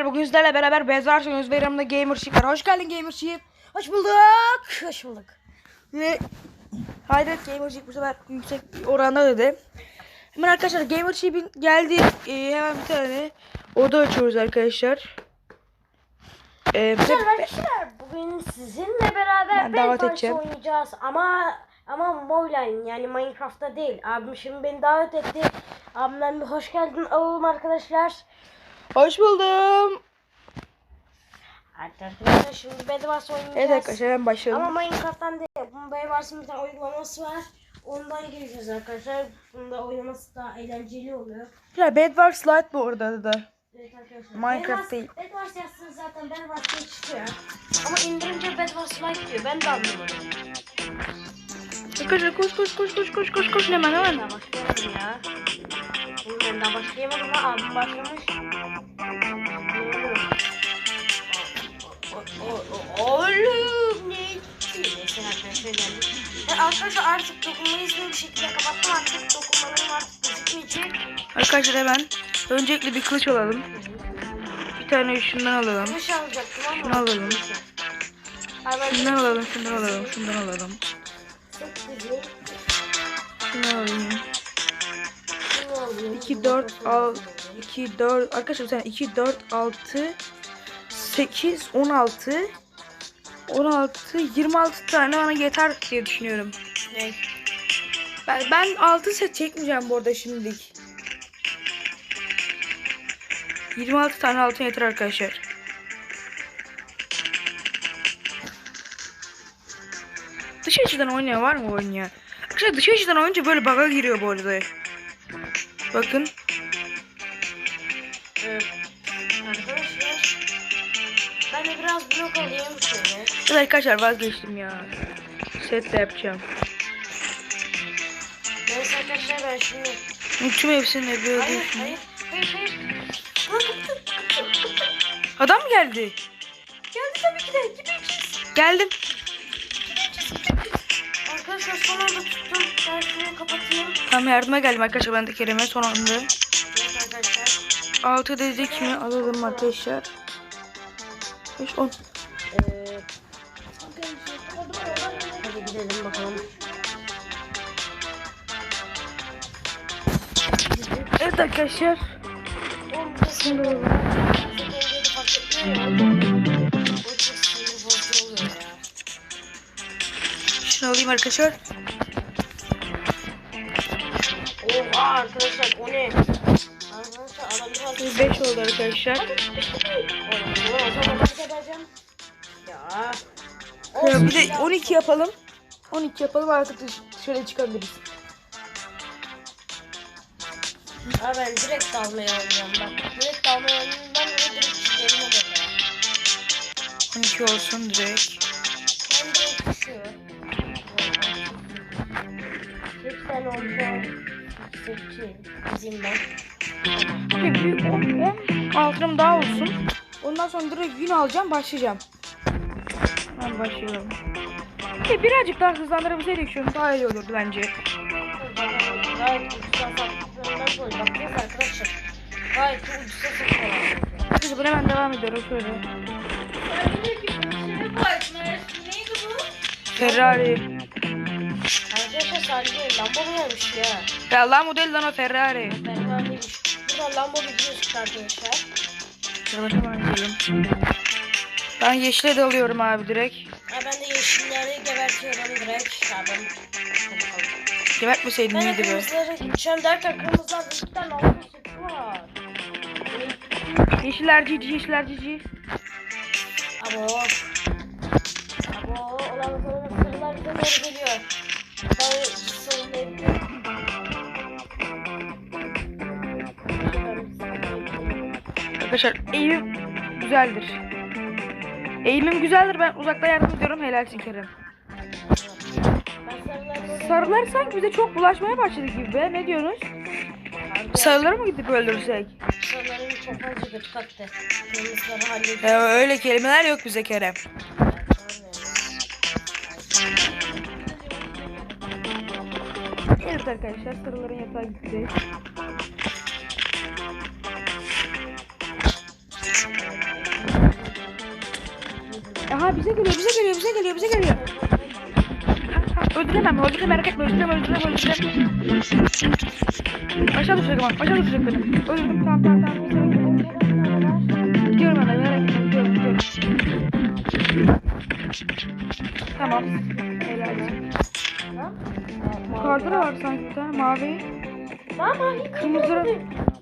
Bugün sizlerle beraber Bezar oynuyoruz ve yanımda Gamer Chief var. Hoş geldin Gamer. Hoş bulduk. Hoş bulduk. Ve Hayret Gamer bu sefer yüksek oranda dedi. Hemen arkadaşlar Gamer geldi. Ee, hemen bir tane oda açıyoruz arkadaşlar. Ee, bize- Arkadaşlar bugün sizinle beraber Bedwars edeceğim. oynayacağız ama ama Mobile yani Minecraft'ta değil. Abim şimdi beni davet etti. Abimden bir hoş geldin alalım arkadaşlar. Hoş buldum. Arkadaşlar şimdi Bedwars oynayacağız. Evet arkadaşlar hemen başlayalım. Ama Minecraft'tan değil. Bunun Bedwars'ın bir tane uygulaması var. Ondan gireceğiz arkadaşlar. Bunda oynaması daha eğlenceli oluyor. Ya Bedwars Lite bu arada da. Evet arkadaşlar. Minecraft değil. Bedwars yazsanız zaten Bedwars diye çıkıyor. Ama indirince Bedwars Lite diyor. Ben de anlamadım. Arkadaşlar koş koş koş koş koş koş koş hemen hemen. Başlayamadım ya. Oğlum ben daha başlayamadım ha. Abim başlamış. Oğlum ne? Neyse arkadaşlar geldik. Ya arkadaşlar artık dokunmayı hızlı bir şekilde kapattım. Artık dokunmalarım artık gözükmeyecek. Arkadaşlar hemen öncelikle bir kılıç alalım. Bir tane şundan alalım. Kılıç alacaktım ama. Şunu alalım. Şundan alalım, şundan alalım, şundan alalım. Şundan alayım. Şunu alayım. 2, 4, 6, 2, 4, arkadaşlar sen 2, 4, 6, 8, 16, 16, 26 tane bana yeter diye düşünüyorum. Ben, ben 6 set çekmeyeceğim bu arada şimdilik. 26 tane altın yeter arkadaşlar. Dış açıdan oynayan var mı oyun ya? Arkadaşlar dış açıdan oynayınca böyle bug'a giriyor bu arada. Bakın. Evet. Arkadaşlar. Ben de biraz blok alayım şöyle. Evet arkadaşlar vazgeçtim ya. Set de yapacağım. Neyse arkadaşlar ben şimdi... Unuttum hepsini de böyle. Hayır hayır. Hayır hayır. Adam mı geldi? Geldi tabii ki de. Gideceğiz. Geldim. Arkadaşlar son anda tuttum. Ben şunu kapatayım. Tam yardıma geldim arkadaşlar ben de Kerem'e son anda. Evet arkadaşlar. 6 dedik mi alalım arkadaşlar. 5 10. Ee, hadi gidelim bakalım. Evet arkadaşlar. Oğlum Şunu alayım arkadaşlar. Oha arkadaşlar o ne? Arkadaşlar adam biraz... 5 oldu arkadaşlar. Ya. Ya bir de 12 yapalım. 12 yapalım artık dışarı çıkabiliriz. Abi ben direkt dalmaya oynayacağım bak. Direkt dalmaya oynayacağım ben ve direkt çizerim olur ya. 12 olsun direkt. Ben direkt. 8 tane olsa 8 dizeyim ben. Bir, bir 10, 10 altınım daha olsun. Ondan sonra direkt gün alacağım başlayacağım. Ben başlıyorum. Bir birazcık daha hızlandırabilseydik şunu daha iyi olurdu bence. Gayet ucuza sattıklarından dolayı bakıyoruz arkadaşlar. Gayet de ucuza satıyorlar. Biz bunu hemen devam ediyoruz şöyle. Ferrari. Arkadaşlar sadece Lambo mu olmuş ya? Ya lan model lan o Ferrari. Ferrari'ymiş. Buradan Lambo çıktı arkadaşlar. Şöyle hemen gidelim. Ben yeşile de alıyorum abi direkt. Ha ben de yeşilleri gebertiyorum direkt. Ya ben... Bakalım. Gebertmeseydin Ben iyiydi be. kırmızıları gideceğim derken kırmızılar tane Lambo var. Yeşiller cici, yeşiller cici. Abo. Abo. Olan sarılar bize doğru geliyor. Arkadaşlar eğimim güzeldir. Eğimim güzeldir. Ben uzakta yardım ediyorum. Helalsin Kerem. Sarılar sanki bize çok bulaşmaya başladı gibi be. Ne diyorsunuz? Sarıları mı gidip öldürsek? Sarıların çok fazla kötü. Ya öyle kelimeler yok bize Kerem. Evet arkadaşlar sarıların yatağı gitti. Aha bize geliyor bize geliyor bize geliyor bize geliyor. Öldüremem öldüremem merak etme öldüremem öldüremem öldüremem. Aşağı düşecek bak aşağı düşecek beni. Öldürdüm tamam tamam tamam. Gidiyorum hemen merak etme gidiyorum gidiyorum. Tamam. Helal olsun. Yukarıda da var sanki tane mavi. Ben mavi Kırmızı.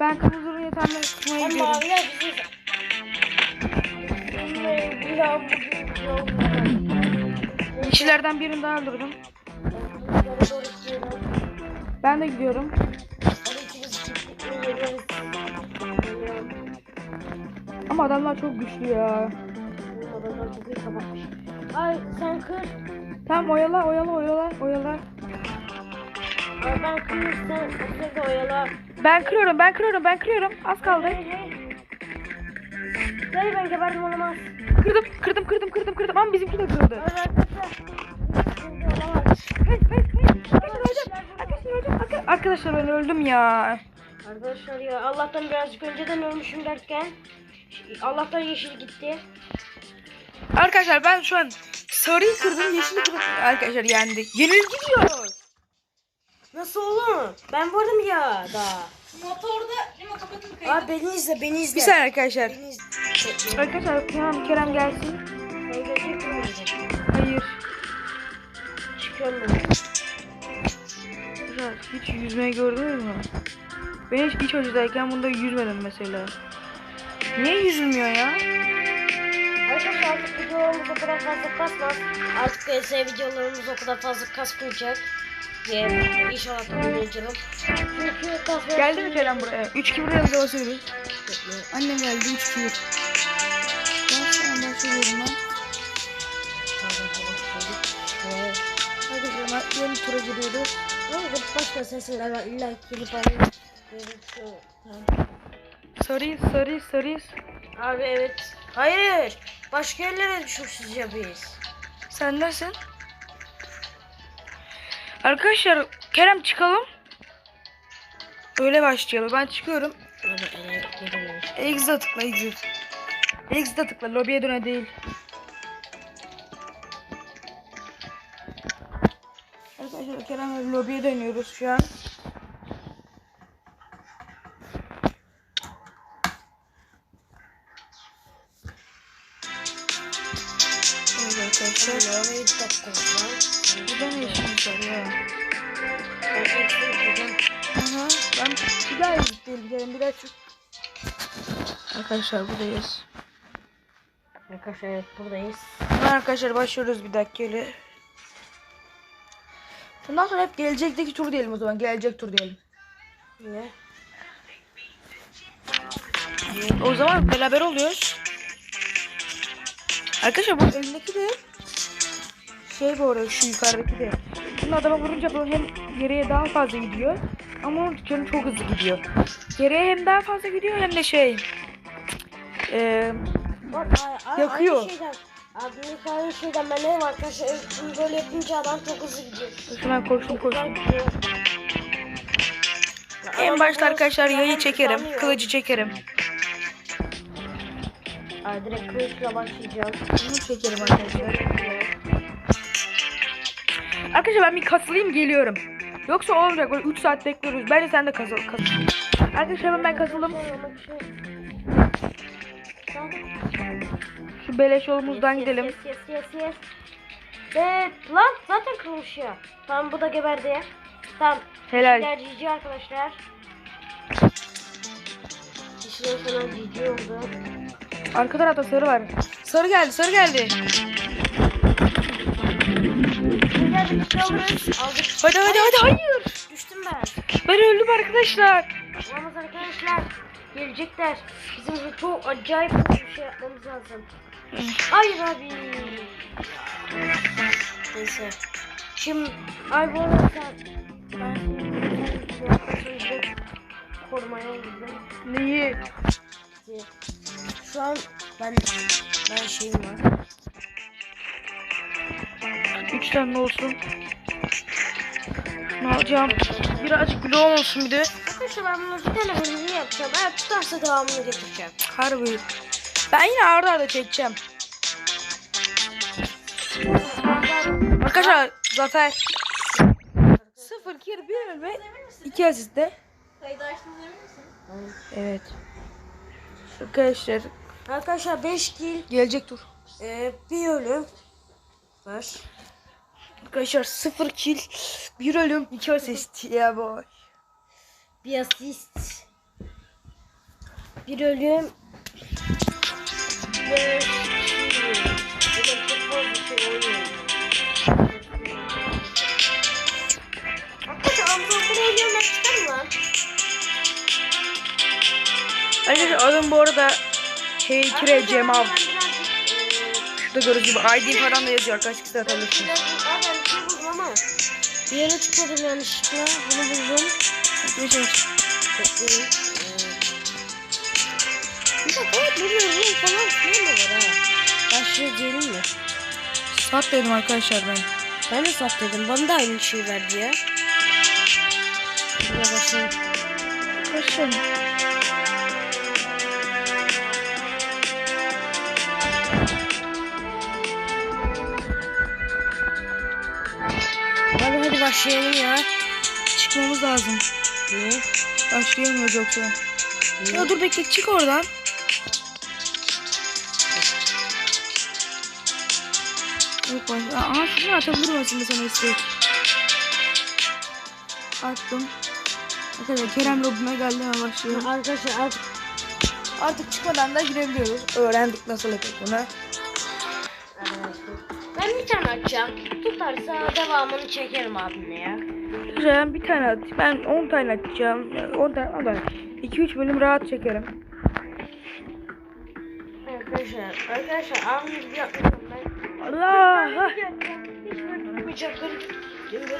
Ben kırmızının yatağına tutmaya Ben gidiyorum. biziz. Daha bugün yol Kişilerden birini daha öldürdüm. Ben de gidiyorum. Ama adamlar çok güçlü ya. Ay sen kır. Tamam oyala oyala oyala oyala. Ben kır sen o sırada oyala. Ben kırıyorum ben kırıyorum ben kırıyorum. Az kaldı. Hey hey. Hey ben geberdim olamaz. Kırdım kırdım kırdım kırdım kırdım ama bizimki de kırıldı. Arkadaşlar. Hayır hayır hayır. Ben öldüm ya. Arkadaşlar ya Allah'tan birazcık önceden ölmüşüm derken Allah'tan yeşil gitti. Arkadaşlar ben şu an sarıyı kırdım yeşili kırdım. Arkadaşlar yendik. Yenilgi diyor. Nasıl oğlum? Ben varım ya daha. Motorda değil mi kapatın kaydı. Abi beni izle beni izle. Bir saniye arkadaşlar. Beni izle. Arkadaşlar Kerem, Kerem gelsin. Gelecek? Hayır. Çıkıyorum ben. Güzel. Hiç yüzmeyi gördünüz mü? Ben hiç iç acıdayken bunda yüzmedim mesela. Niye yüzülmüyor ya? Arkadaşlar artık videolarımız o kadar fazla kasmaz. Artık VS videolarımız o kadar fazla kasmayacak. Diye inşallah. Geldi mi Kerem buraya? 3-2 buraya da basıyoruz. Annem geldi 3-2 1. Ben sana başlıyorum lan. Arkadaşlar yeni tura giriyoruz. Ama başka sesler var. İlla ki gelip alayım. Sarıyız sarıyız sarıyız. Abi evet. Hayır. Başka yerlere düşmüşüz ya biz. Sen nesin? Arkadaşlar Kerem çıkalım. Öyle başlayalım. Ben çıkıyorum. Exit'e tıkla exit. Exit'e tıkla lobiye döne değil. Arkadaşlar Kerem'le lobiye dönüyoruz şu an. Evet arkadaşlar. Daha exit değil Kerem bir daha çık. Arkadaşlar buradayız. Arkadaşlar evet buradayız. Arkadaşlar başlıyoruz bir dakika öyle. Bundan sonra hep gelecekteki tur diyelim o zaman. Gelecek tur diyelim. Ne? O zaman beraber oluyoruz. Arkadaşlar bu elindeki de şey bu arada şu yukarıdaki de. Bunu adama vurunca bu hem geriye daha fazla gidiyor. Ama onun canı çok hızlı gidiyor. Geriye hem daha fazla gidiyor hem de şey. Ay- Yakıyor. Aynı şeyden. Abi aynı şeyden ben var arkadaşlar bunu böyle yapınca adam çok hızlı gidiyor. hemen koştum koştum. Güzel gidiyor. Ya En başta arkadaşlar yayı çekerim. Kılıcı çekerim. Ay direkt kılıçla başlayacağım. Bunu çekerim arkadaşlar. Arkadaşlar ben bir kasılayım geliyorum. Yoksa olmayacak böyle 3 saat bekliyoruz. Bence sen de kasıl. kasıl. Arkadaşlar hemen ben kasıldım. Şu beleş yolumuzdan gidelim. Yes yes yes yes. Evet lan zaten kırılmış ya. Tamam bu da geberdi. Tamam. Helal. Kişiler GG arkadaşlar. Kişiler sana GG oldu. Arka tarafta sarı var. Sarı geldi sarı geldi. Hadi hadi hadi hayır. Düştüm ben. Ben öldüm arkadaşlar. Olamaz arkadaşlar. Gelecekler. Bizim için çok acayip bir şey yapmamız lazım. Hayır abi. Neyse. Şimdi ay bu arada sen ben korumaya gittim. Neyi? Şu an ben ben şeyim var. 3 tane olsun. Ne alacağım? Birazcık bloğum olsun bir de. Arkadaşlar ben bunu bir tane bölümünü yapacağım. Eğer tutarsa devamını getireceğim. Harbi. Ben yine arda arda çekeceğim. Arkadaşlar Zafer 0 kill 1 ve 2 asiste. Kaydı açtınız emin misin? Evet. Arkadaşlar Arkadaşlar 5 kill, gelecek tur. e, bir ölüm var. Arkadaşlar 0 kill 1 ölüm 2 asist ya boy. Bir asist. Bir ölüm. Ve şey. Arkadaşlar adım bu arada. Ben birazcık, eee, Şurada gördüğünüz gibi ID falan da yazıyor arkadaşlar size atabilirsiniz. Bir yere tıkladım yanlışlıkla. Bunu buldum. Arkadaşlar Bekleyin. Bir dakika evet burada yorum falan filan da var ha. Şuraya diyelim mi? sat dedim arkadaşlar ben. Ben de sat dedim. Bana da aynı şey verdi ya. Şuraya başlayalım. Arkadaşlar başlayalım ya. çıkmamız lazım. Niye? Başlayamıyoruz yoksa. Niye? Ya dur bekle çık oradan. Yok baş... Aa şunu atabilirim aslında sana istek. Attım. Arkadaşlar Kerem lobime geldi hemen başlayalım. Arkadaşlar artık Artık çıkmadan da girebiliyoruz. Öğrendik nasıl yapıldığını. Açacağım. Tutarsa devamını çekerim abimle ya. Ben bir tane at. Ben 10 tane atacağım. Yani 10 tane da 2-3 bölüm rahat çekerim. Arkadaşlar, arkadaşlar abim ben. Allah! Hiç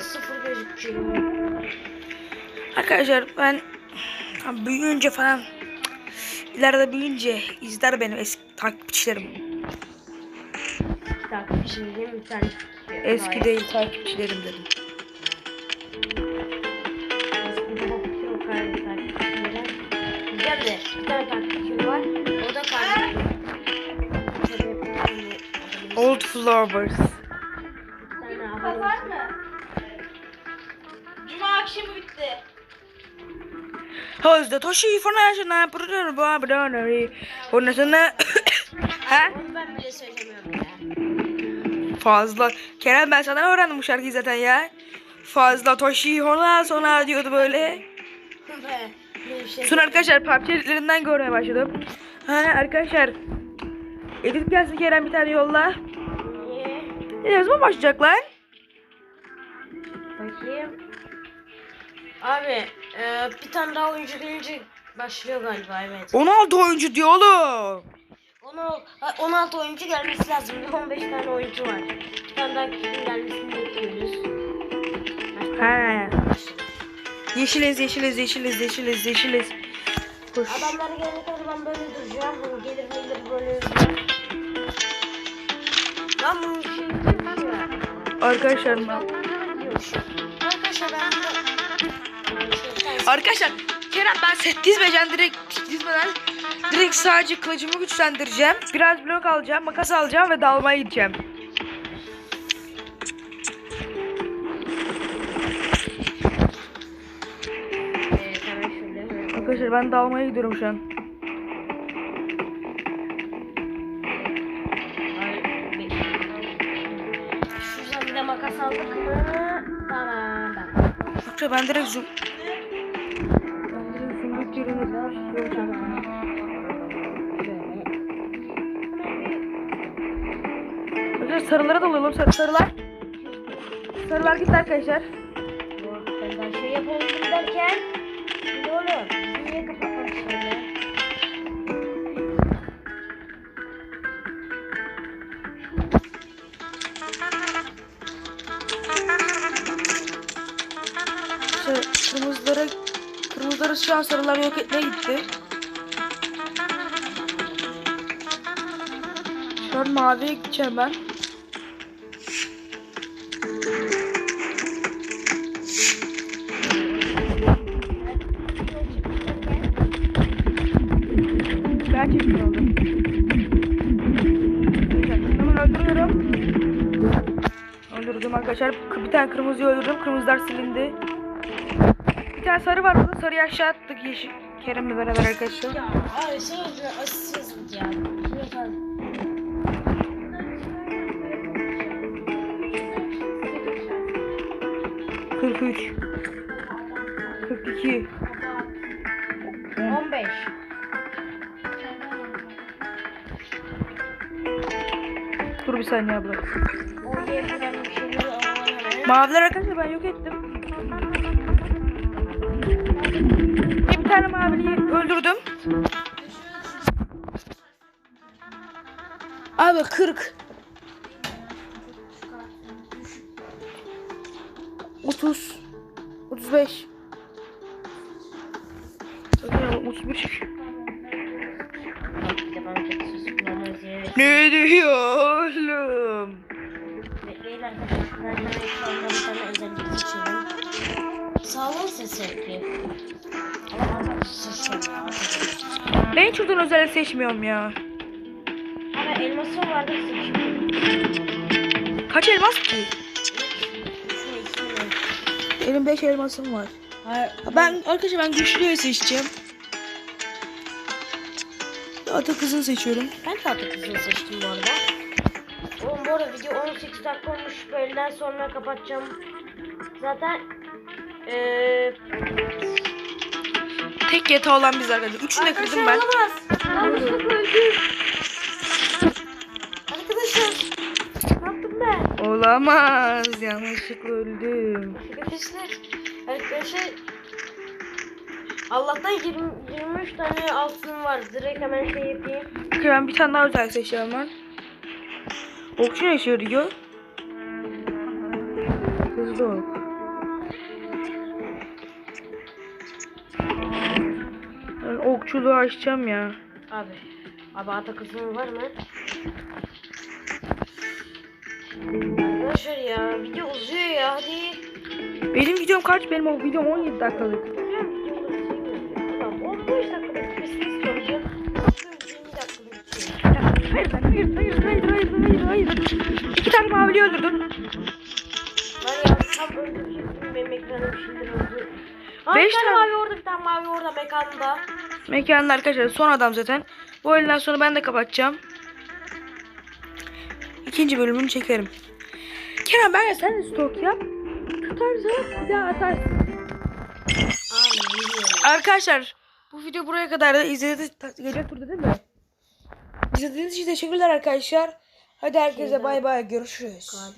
sıfır. Arkadaşlar ben büyüyünce falan ileride büyüyünce izler benim eski takipçilerim. Takipçim değil mi? Bir tane. Eski değil takipçilerim dedim. Eski çok yok hayır takipçilerim. Güzel de bir tane takipçim var. O da kardeşim. Tabii bir tane- Old Flowers. bir tane abone- Pazar mı? Cuma akşamı bitti. Hozda Toshi International Production Babadonari. Ondan sonra ha Onu ben bile söylemiyorum ya. Fazla. Kerem ben sana öğrendim bu şarkıyı zaten ya. Fazla Toshi ona sonra diyordu böyle. Şey Sonra arkadaşlar PUBG editlerinden görmeye başladım. Ha arkadaşlar. Edit gelsin Kerem bir tane yolla. Ne zaman başlayacak lan? Bakayım. Abi e, bir tane daha oyuncu gelince başlıyor galiba evet. 16 oyuncu diyor oğlum. Onu, ha, 16 oyuncu gelmesi lazım. 15 tane oyuncu var. Bir tane daha kişinin gelmesini bekliyoruz. He. Yeşiliz yeşiliz yeşiliz yeşiliz yeşiliz. Koş. Adamlar gelene kadar ben böyle duracağım. Bunu gelir gelir böyle duracağım. Lan bu şey değil ya. Arkadaşlar ben... Arkadaşlar ben Arkadaşlar Kerem ben set dizmeyeceğim direkt dizmeden direkt sadece kılıcımı güçlendireceğim. Biraz blok alacağım, makas alacağım ve dalmaya gideceğim. Arkadaşlar ben dalmaya gidiyorum şu an. Şuradan bir de makas aldık mı? Tamam. Yoksa ben direkt zoom... Ben direkt zoomluk yerine sarılara dalıyorum sarı sarılar. Sarılar gitti arkadaşlar. Ben daha şey yapalım derken ne oğlum? Niye kapatmışsın ya? Sarı, kırmızıları kırmızıları şu an sarılar yok etmeye gitti. Şu an maviye gideceğim. Ben tane kırmızıyı öldürdüm. Kırmızılar silindi. Bir tane sarı var burada. Sarıyı aşağı attık yeşil. Kerem'le beraber arkadaşlar. Ya abi şey yazıyor asist yazıldı ya. Şunu yapalım. 43 42 15. Dur bir saniye abla. Oraya Maviler arkadaşlar ben yok ettim. Bir tane maviliyi öldürdüm. Abi 40 30 35 31 çıkıyor. Bak arkadaşlar. Ben hemen ekranda bir tane özellik seçiyorum. Sağlam ses ekli. Ama bazen ses yok ya. Ben hiç oradan özel seçmiyorum ya. Ama elması vardı seçiyorum. Kaç elmas ki? Benim 5 elmasım var. Hayır. Ben arkadaşlar ben güçlüyü seçeceğim. Ata kızını seçiyorum. Ben tatlı kızını seçtim bu arada. Oğlum bu arada video 18 dakika olmuş. Böyleden sonra kapatacağım. Zaten eee Tek yatağı olan biz arkadaşlar. Üçünü de kırdım ben. olamaz. Yanlışlıkla öldüm. Arkadaşlar. Ne yaptım ben? Olamaz. Yanlışlıkla öldüm. Arkadaşlar. Arkadaşlar. Allah'tan 20, 23 tane altın var. Direkt hemen şey yapayım. Okey, ben bir tane daha özel seçeceğim ben. Okçu ne işe yarıyor? Hızlı ol. Ben okçuluğu açacağım ya. Abi. Abi ata kızım var mı? Arkadaşlar ya video uzuyor ya hadi. Benim videom kaç? Benim o videom 17 dakikalık. Tamam 15 dakika bitmesini istiyorum ya. Bakıyorum 20 dakika bitiyor. Hayır ben hayır hayır hayır hayır hayır hayır. İki tane mavili öldürdüm. Var ya tam öldürecektim benim ekranım şimdi öldü. Aa, Beş tane mavi orada bir tane mavi orada mekanda. Mekanda arkadaşlar son adam zaten. Bu elden sonra ben de kapatacağım. İkinci bölümünü çekerim. Kerem ben de sen de stok yap. Tutarsa bir daha atarsın. Arkadaşlar bu video buraya kadar da izlediğiniz gece turda değil mi? İzlediğiniz için teşekkürler arkadaşlar. Hadi herkese bay bay görüşürüz.